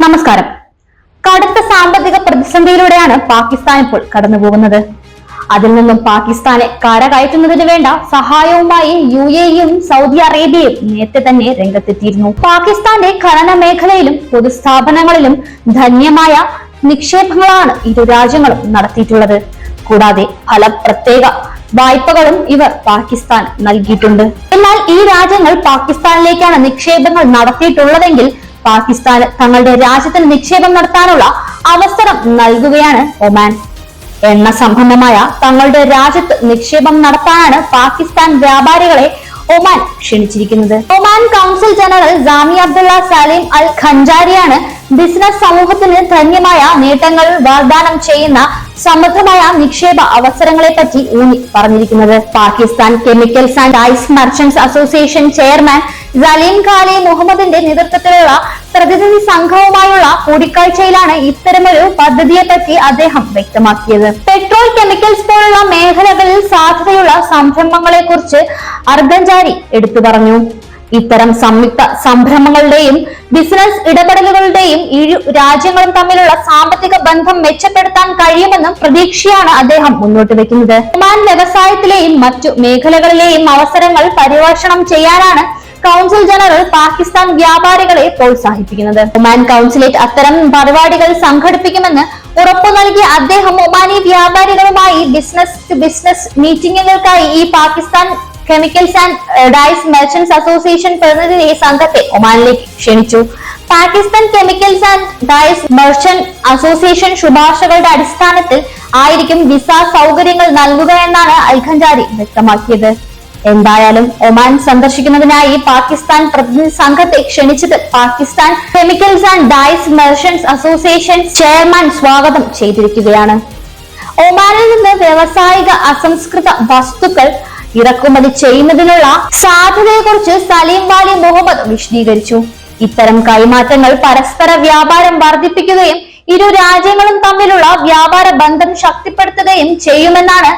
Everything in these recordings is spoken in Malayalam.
നമസ്കാരം. കടുത്ത സാമ്പത്തിക പ്രതിസന്ധിയിലൂടെയാണ് പാകിസ്ഥാൻ ഇപ്പോൾ കടന്നുപോകുന്നത്. അതിൽ നിന്നും പാകിസ്ഥാനെ കരകയറ്റുന്നതിന് വേണ്ട സഹായവുമായി യു എയും സൗദി അറേബ്യയും നേരത്തെ തന്നെ രംഗത്തെത്തിയിരുന്നു. പാകിസ്ഥാന്റെ ഖനന മേഖലയിലും പൊതുസ്ഥാപനങ്ങളിലും ധന്യമായ നിക്ഷേപങ്ങളാണ് ഇരു രാജ്യങ്ങളും നടത്തിയിട്ടുള്ളത്. കൂടാതെ പല പ്രത്യേക വായ്പകളും ഇവർ പാകിസ്ഥാൻ നൽകിയിട്ടുണ്ട്. എന്നാൽ ഈ രാജ്യങ്ങൾ പാകിസ്ഥാനിലേക്കാണ് നിക്ഷേപങ്ങൾ നടത്തിയിട്ടുള്ളതെങ്കിൽ പാകിസ്ഥാന് തങ്ങളുടെ രാജ്യത്തിന് നിക്ഷേപം നടത്താനുള്ള അവസരം നൽകുകയാണ് ഒമാൻ. എണ്ണ സംബന്ധമായ തങ്ങളുടെ രാജ്യത്ത് നിക്ഷേപം നടത്താനാണ് പാകിസ്ഥാൻ വ്യാപാരികളെ Oman ക്ഷണിച്ചിരിക്കുന്നത്. Oman council general Jami Abdullah Salim Al ഖഞ്ചാരിയാണ് business സമൂഹത്തിന് ധന്യമായ നേട്ടങ്ങൾ വാഗ്ദാനം ചെയ്യുന്ന സമൃദ്ധമായ നിക്ഷേപ അവസരങ്ങളെ പറ്റി ഊന്നി പറഞ്ഞിരിക്കുന്നത്. Pakistan chemicals and dyes merchants association chairman Salim Khali മുഹമ്മദിന്റെ നേതൃത്വത്തിലുള്ള പ്രതിനിധി സംഘവുമായുള്ള കൂടിക്കാഴ്ചയിലാണ് ഇത്തരമൊരു പദ്ധതിയെ പറ്റി അദ്ദേഹം വ്യക്തമാക്കിയത്. പെട്രോൾ കെമിക്കൽസ് പോലുള്ള മേഖലകളിൽ സാധ്യതയുള്ള സംരംഭങ്ങളെ കുറിച്ച് അർഗഞ്ചാരി എടുത്തു പറഞ്ഞു. ഇത്തരം സംയുക്ത സംരംഭങ്ങളുടെയും ബിസിനസ് ഇടപെടലുകളുടെയും ഇരു രാജ്യങ്ങളും തമ്മിലുള്ള സാമ്പത്തിക ബന്ധം മെച്ചപ്പെടുത്താൻ കഴിയുമെന്നും പ്രതീക്ഷയാണ് അദ്ദേഹം മുന്നോട്ട് വെക്കുന്നത്. ഒമാൻ വ്യവസായത്തിലെയും മറ്റു മേഖലകളിലെയും അവസരങ്ങൾ പരിവേഷണം ചെയ്യാനാണ് കൗൺസിൽ ജനറൽ പാകിസ്ഥാൻ വ്യാപാരികളെ പ്രോത്സാഹിപ്പിക്കുന്നത്. ഒമാൻ കൗൺസിലേറ്റ് അത്തരം പരിപാടികൾ സംഘടിപ്പിക്കുമെന്ന് ഉറപ്പു നൽകിയ അദ്ദേഹം ഒമാനി വ്യാപാരികളുമായി ബിസിനസ് ടു ബിസിനസ് മീറ്റിംഗുകൾക്കായി ഈ Pakistan chemicals and dyes merchants association പ്രതിനിധി സംഘത്തെ ഒമാനിലേക്ക് ക്ഷണിച്ചു. Pakistan chemicals and dyes merchant association ശുപാർശകളുടെ അടിസ്ഥാനത്തിൽ ആയിരിക്കും വിസ സൗകര്യങ്ങൾ നൽകുക എന്നാണ് അൽഖഞ്ചാരി വ്യക്തമാക്കിയത്. എന്തായാലും ഒമാൻ സന്ദർശിക്കുന്നതിനായി പാകിസ്ഥാൻ പ്രതിനിധി സംഘത്തെ ക്ഷണിച്ചത് Pakistan chemicals and dyes merchants association chairman സ്വാഗതം ചെയ്തിരിക്കുകയാണ്. ഒമാനിൽ നിന്ന് വ്യവസായിക അസംസ്കൃത വസ്തുക്കൾ ഇറക്കുമതി ചെയ്യുന്നതിനുള്ള സാധ്യതയെക്കുറിച്ച് സലീം വാലി മുഹമ്മദ് വിശദീകരിച്ചു. ഇത്തരം കൈമാറ്റങ്ങൾ പരസ്പര വ്യാപാരം വർദ്ധിപ്പിക്കുകയും ഇരു രാജ്യങ്ങളും തമ്മിലുള്ള വ്യാപാര ബന്ധം ശക്തിപ്പെടുത്തുകയും ചെയ്യുമെന്നാണ്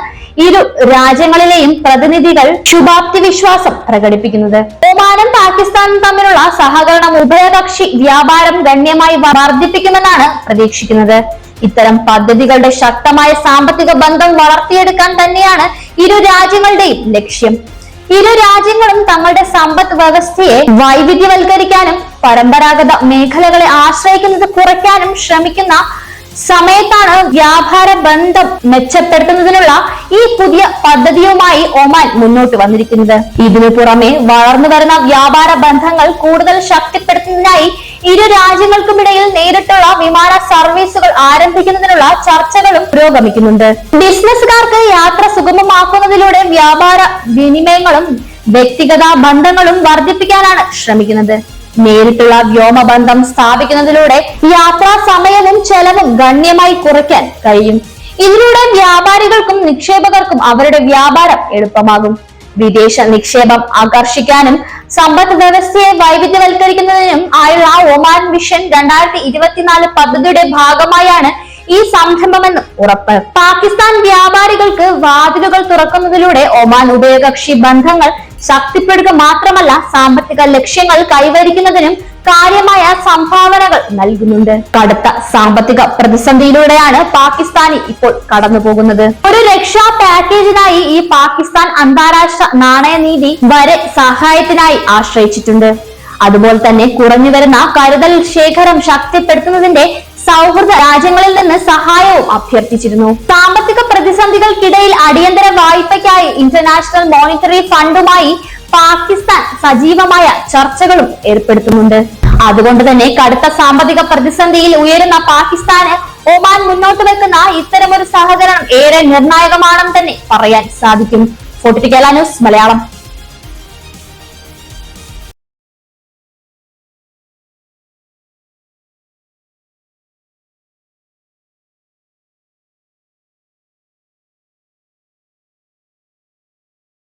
ഇരു രാജ്യങ്ങളിലെയും പ്രതിനിധികൾ ശുഭാപ്തി വിശ്വാസം പ്രകടിപ്പിക്കുന്നത്. ഒമാനും പാകിസ്ഥാനും തമ്മിലുള്ള സഹകരണം ഉഭയകക്ഷി വ്യാപാരം ഗണ്യമായി വർദ്ധിപ്പിക്കുമെന്നാണ് പ്രതീക്ഷിക്കുന്നത്. ഇത്തരം പദ്ധതികളുടെ ശക്തമായ സാമ്പത്തിക ബന്ധം വളർത്തിയെടുക്കാൻ തന്നെയാണ് ഇരു രാജ്യങ്ങളുടെയും ലക്ഷ്യം. ഇരു രാജ്യങ്ങളും തങ്ങളുടെ സമ്പദ് വ്യവസ്ഥയെ വൈവിധ്യവൽക്കരിക്കാനും പരമ്പരാഗത മേഖലകളെ ആശ്രയിക്കുന്നത് കുറയ്ക്കാനും ശ്രമിക്കുന്ന സമയത്താണ് വ്യാപാര ബന്ധം മെച്ചപ്പെടുത്തുന്നതിനുള്ള ഈ പുതിയ പദ്ധതിയുമായി ഒമാൻ മുന്നോട്ട് വന്നിരിക്കുന്നത്. ഇതിനു പുറമെ വളർന്നു വരുന്ന വ്യാപാര ബന്ധങ്ങൾ കൂടുതൽ ശക്തിപ്പെടുത്തുന്നതിനായി ഇരു രാജ്യങ്ങൾക്കുമിടയിൽ നേരിട്ടുള്ള വിമാന സർവീസുകൾ ആരംഭിക്കുന്നതിനുള്ള ചർച്ചകളും പുരോഗമിക്കുന്നുണ്ട്. ബിസിനസ്സുകാർക്ക് യാത്ര സുഗമമാക്കുന്നതിലൂടെ വ്യാപാര വിനിമയങ്ങളും വ്യക്തിഗത ബന്ധങ്ങളും വർദ്ധിപ്പിക്കാനാണ് ശ്രമിക്കുന്നത്. നേരിട്ടുള്ള വ്യോമബന്ധം സ്ഥാപിക്കുന്നതിലൂടെ യാത്രാ സമയവും ചെലവും ഗണ്യമായി കുറയ്ക്കാൻ കഴിയും. ഇതിലൂടെ വ്യാപാരികൾക്കും നിക്ഷേപകർക്കും അവരുടെ വ്യാപാരം എളുപ്പമാകും. വിദേശ നിക്ഷേപം ആകർഷിക്കാനും സമ്പദ് വ്യവസ്ഥയെ വൈവിധ്യവൽക്കരിക്കുന്നതിനും ആയുള്ള ഒമാൻ മിഷൻ രണ്ടായിരത്തി ഇരുപത്തിനാല് പദ്ധതിയുടെ ഭാഗമായാണ് ഈ സംരംഭമെന്ന് ഉറപ്പ്. പാകിസ്ഥാൻ വ്യാപാരികൾക്ക് വാതിലുകൾ തുറക്കുന്നതിലൂടെ ഒമാൻ ഉഭയകക്ഷി ബന്ധങ്ങൾ ശക്തിപ്പെടുക മാത്രമല്ല സാമ്പത്തിക ലക്ഷ്യങ്ങൾ കൈവരിക്കുന്നതിനും കാര്യമായ സംഭാവനകൾ നൽകുന്നുണ്ട്. കടുത്ത സാമ്പത്തിക പ്രതിസന്ധിയിലൂടെയാണ് പാകിസ്ഥാനി ഇപ്പോൾ കടന്നു പോകുന്നത് ഒരു രക്ഷാ പാക്കേജിനായി ഈ പാകിസ്ഥാൻ അന്താരാഷ്ട്ര നാണയനീതി വരെ സഹായത്തിനായി ആശ്രയിച്ചിട്ടുണ്ട്. അതുപോലെ തന്നെ കുറഞ്ഞു വരുന്ന കരുതൽ ശേഖരം ശക്തിപ്പെടുത്തുന്നതിന്റെ സൗഹൃദ രാജ്യങ്ങളിൽ നിന്ന് സഹായവും അഭ്യർത്ഥിച്ചിരുന്നു. സാമ്പത്തിക പ്രതിസന്ധികൾക്കിടയിൽ അടിയന്തര വായ്പയ്ക്കായി ഇന്റർനാഷണൽ മോണിറ്ററി ഫണ്ടുമായി പാകിസ്ഥാൻ സജീവമായ ചർച്ചകളും ഏർപ്പെടുത്തുന്നുണ്ട്. അതുകൊണ്ട് തന്നെ കടുത്ത സാമ്പത്തിക പ്രതിസന്ധിയിൽ ഉയരുന്ന പാകിസ്ഥാന് ഒമാൻ മുന്നോട്ട് വെക്കുന്ന ഇത്തരമൊരു സഹകരണം ഏറെ നിർണായകമാണെന്ന് തന്നെ പറയാൻ സാധിക്കും. Forty news Malayalam.